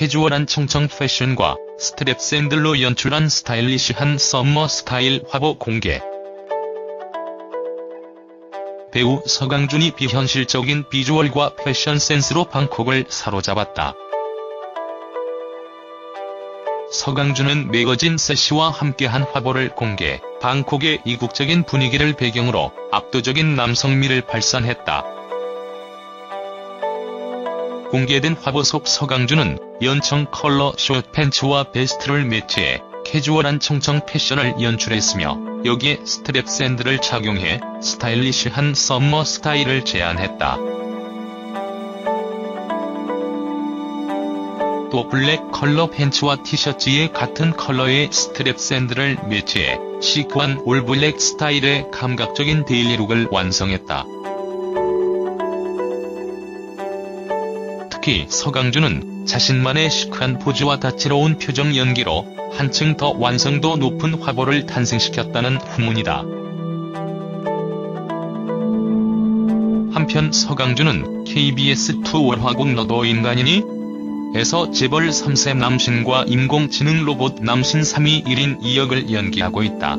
캐주얼한 청청 패션과 스트랩 샌들로 연출한 스타일리시한 썸머 스타일 화보 공개. 배우 서강준이 비현실적인 비주얼과 패션 센스로 방콕을 사로잡았다. 서강준은 매거진 세시와 함께한 화보를 공개, 방콕의 이국적인 분위기를 배경으로 압도적인 남성미를 발산했다. 공개된 화보 속 서강준은 연청 컬러 숏 팬츠와 베스트를 매치해 캐주얼한 청청 패션을 연출했으며 여기에 스트랩 샌들을 착용해 스타일리시한 썸머 스타일을 제안했다. 또 블랙 컬러 팬츠와 티셔츠에 같은 컬러의 스트랩 샌들을 매치해 시크한 올블랙 스타일의 감각적인 데일리룩을 완성했다. 특히 서강준은 자신만의 시크한 포즈와 다채로운 표정 연기로 한층 더 완성도 높은 화보를 탄생시켰다는 후문이다. 한편 서강준은 KBS2 월화곡 너도 인간이니? 에서 재벌 3세 남신과 인공지능 로봇 남신 3위 1인 2역을 연기하고 있다.